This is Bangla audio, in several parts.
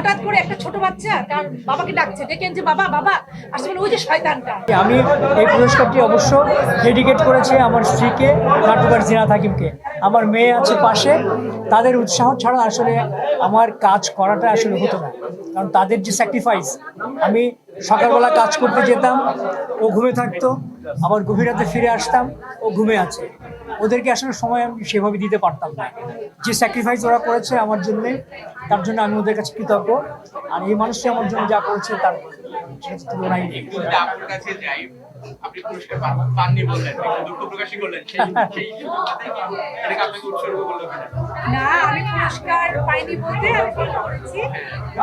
হঠাৎ করে একটা ছোট বাচ্চা তার বাবাকে ডাকছে ডেকেন যে বাবা বাবা। আসলে ওই যে শয়তানটা। আমি এই পুরস্কারটি অবশ্য ডেডিকেট করেছি আমার স্ত্রীকে নাট্যকার জিনা থাকিমকে। আমার মেয়ে আছে পাশে, তাদের উৎসাহ ছাড়া আসলে আমার কাজ করাটা আসলে হতো না। কারণ তাদের যে স্যাক্রিফাইস আমি সকালবেলা কাজ করতে যেতাম ও ঘুমে থাকতো আবার গভীর রাতে ফিরে আসতাম ও ঘুমে আছে। ওদেরকে আসলে সময় আমি সেভাবে দিতে পারতাম না। যে স্যাক্রিফাইস ওরা করেছে আমার জন্য তার জন্য আমি ওদের কাছে কৃতজ্ঞ। আর এই মানুষটি আমার জন্য যা করেছে তার সেটা তো তুলনাই নেই যদি আপনার কাছে যাই আপনি পুরস্কার পাননি বললেন দুঃখ প্রকাশই করলেন না আমি পুরস্কার পাইনি বলতে আমি করেছি।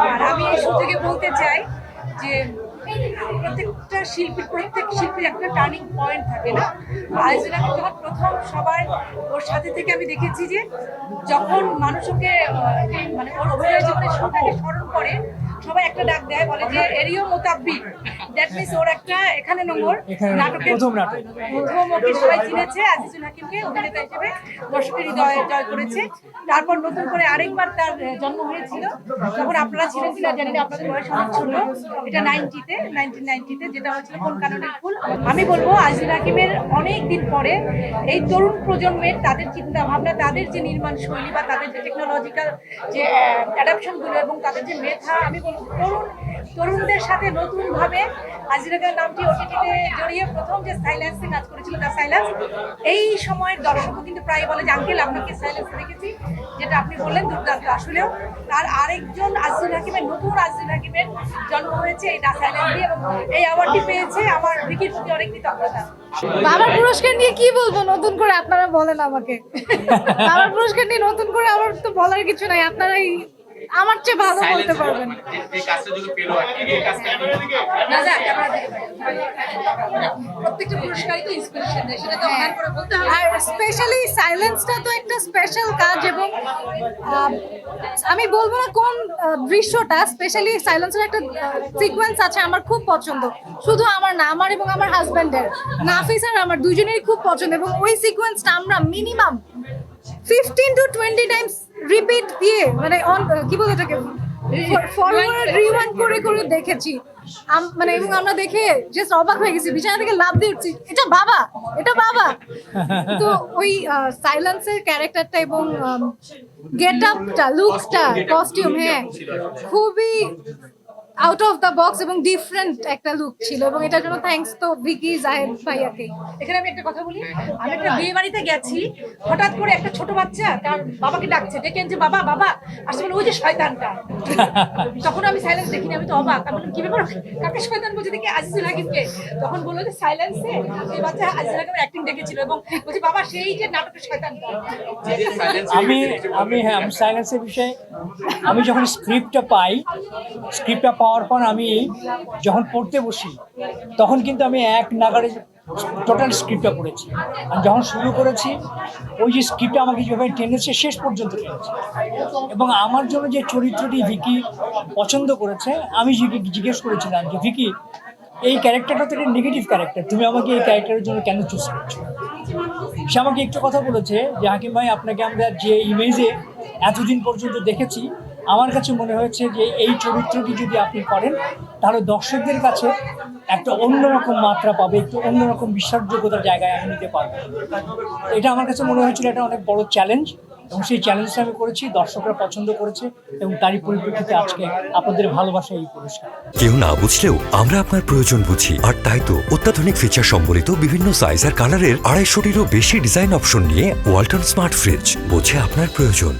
আর আমি এই সুযোগে বলতে চাই যে প্রত্যেকটা শিল্পী প্রত্যেক শিল্পীর একটা টার্নিং পয়েন্ট থাকে না? আয়োজনা যখন প্রথম সবার ওর সাথে থেকে আমি দেখেছি যে যখন মানুষকে মানে ওর অভিনয় জীবনের শুরুটাকে স্মরণ করে সবাই একটা ডাক দেয় বলে যে এরিও মোতাব্বিক। দ্যাট মিনস ওর একটা এখানে নম্বর নাটকের প্রথম নাটক। প্রথম ওকে সবাই চিনেছে আজিজুল হাকিমকে অভিনেতা হিসেবে দর্শকের হৃদয়ে জয় করেছে। তারপর নতুন করে আরেকবার তার জন্ম হয়েছিল। তখন আপনারা ছিলেন কিনা জানি না আপনাদের বয়স অনেক ছোট। এটা নাইনটিতে নাইনটিন নাইনটিতে যেটা হয়েছিল কোন কারণের ফুল। আমি বলব আজিজুল হাকিমের অনেক দিন পরে এই তরুণ প্রজন্মের তাদের চিন্তা ভাবনা তাদের যে নির্মাণ শৈলী বা তাদের যে টেকনোলজিক্যাল যে অ্যাডাপশনগুলো এবং তাদের যে মেধা আমি তরুণ তরুণদের সাথে নতুনভাবে আজিরাকার নামটি ওটিটিতে জড়িয়ে প্রথম যে সাইলেন্সিং কাজ করেছিল তার সাইলেন্স এই সময়ের দর্শকও কিন্তু প্রায় বলে যে আঙ্কেল আপনাকে সাইলেন্স দেখেছি যেটা আপনি বললেন দুর্দান্ত আসলেও। তার আরেকজন আজিজুল হাকিমের নতুন আজিজুল হাকিমের জন্ম হয়েছে এই সাইলেন্স দিয়ে এবং এই অ্যাওয়ার্ডটি পেয়েছে আমার ভিকির প্রতি অনেক কৃতজ্ঞতা। বাবার পুরস্কার নিয়ে কি বলব? নতুন করে আপনারা বলেন আমাকে। বাবার পুরস্কার নিয়ে নতুন করে আমার তো বলার কিছু নাই। আপনারাই আমার চেয়ে ভালো বলতে পারবেন মানে যে- যে কাজটা যদি পেল আর কি এই কাজটা না যাক প্রত্যেকটা পুরস্কারই তো ইন্সপিরেশন দেয় সেটা তো অনার করে বলতে হবে। আর স্পেশালি সাইলেন্সটা তো একটা স্পেশাল কাজ এবং আমি বলব না কোন দৃশ্যটা স্পেশালি সাইলেন্সের একটা সিকোয়েন্স আছে আমার খুব পছন্দ। শুধু আমার না আমার এবং আমার হাজব্যান্ডের নাফিস আর আমার দুজনেরই খুব পছন্দ এবং ওই সিকোয়েন্সটা আমরা minimum fifteen to twenty times repeat দিয়ে মানে কি বলে এটাকে? ফরওয়ার্ড রিওয়ান করে করে দেখেছি। মানে এবং আমরা দেখে জাস্ট অবাক হয়ে গেছি বিছানা থেকে লাভ দিয়ে উঠছি এটা বাবা এটা বাবা। তো ওই সাইলেন্সের ক্যারেক্টারটা এবং গেট আপটা লুকসটা কস্টিউম হ্যাঁ খুবই আউট অফ দ্য বক্স এবং ডিফারেন্ট একটা লুক ছিল এবং এটার জন্য থ্যাঙ্কস তো ভিকি জাহেদ ভাইয়াকে। এখানে আমি একটা কথা বলি, আমি একটা বিয়ে বাড়িতে গেছি, হঠাৎ করে একটা ছোট বাচ্চা তার বাবাকে ডাকছে ডেকেন যে বাবা বাবা। আসলে ওই যে শয়তানটা। তখন আমি সাইলেন্স দেখিনি, আমি তো অবাক। আমি বললাম, কি ব্যাপার? কাকে শয়তান বলছে? দেখি আজিজুল হাকিমকে। তখন বলল যে সাইলেন্সে এই বাচ্চা আজিজুল হাকিমের অ্যাক্টিং দেখেছিল এবং বলছে, বাবা, সেই যে নাটকের শয়তানটা। আমি আমি হ্যাঁ আমি সাইলেন্সের বিষয়ে, আমি যখন স্ক্রিপ্টটা পাই স্ক্রিপ্টটা পাওয়ার পর আমি যখন পড়তে বসি, তখন কিন্তু আমি এক নাগারে টোটাল স্ক্রিপ্টটা পড়েছি। আর যখন শুরু করেছি, ওই যে স্ক্রিপ্টটা আমাকে যেভাবে টেনেছে, শেষ পর্যন্ত টেনেছে। এবং আমার জন্য যে চরিত্রটি ভিকি পছন্দ করেছে, আমি জিজ্ঞে- জিজ্ঞেস করেছিলাম যে, ভিকি, এই ক্যারেক্টারটা তো একটা নেগেটিভ ক্যারেক্টার তুমি আমাকে এই ক্যারেক্টারের জন্য কেন চুজ করছ? সে আমাকে একটু কথা বলেছে যে, হাকিম ভাই, আপনাকে আমরা যে ইমেজে এতদিন পর্যন্ত দেখেছি আমার কাছে মনে হয়েছে যে এই চরিত্রটি যদি আপনি করেন, তাহলে দর্শকদের কাছে একটা অন্যরকম মাত্রা পাবে, একটু অন্যরকম বিশ্বাসযোগ্যতার জায়গায় আমি নিতে পারব। এটা আমার কাছে মনে হয়েছিল এটা অনেক বড় চ্যালেঞ্জ এবং সেই চ্যালেঞ্জটা আমি করেছি, দর্শকরা পছন্দ করেছে এবং তারই পরিপ্রেক্ষিতে আজকে আপনাদের ভালোবাসা এই পুরস্কার। কেউ না বুঝলেও আমরা আপনার প্রয়োজন বুঝি, আর তাই তো অত্যাধুনিক ফিচার সম্বলিত বিভিন্ন সাইজ আর কালারের আড়াইশোটিরও বেশি ডিজাইন অপশন নিয়ে ওয়ালটন স্মার্ট ফ্রিজ বোঝে আপনার প্রয়োজন।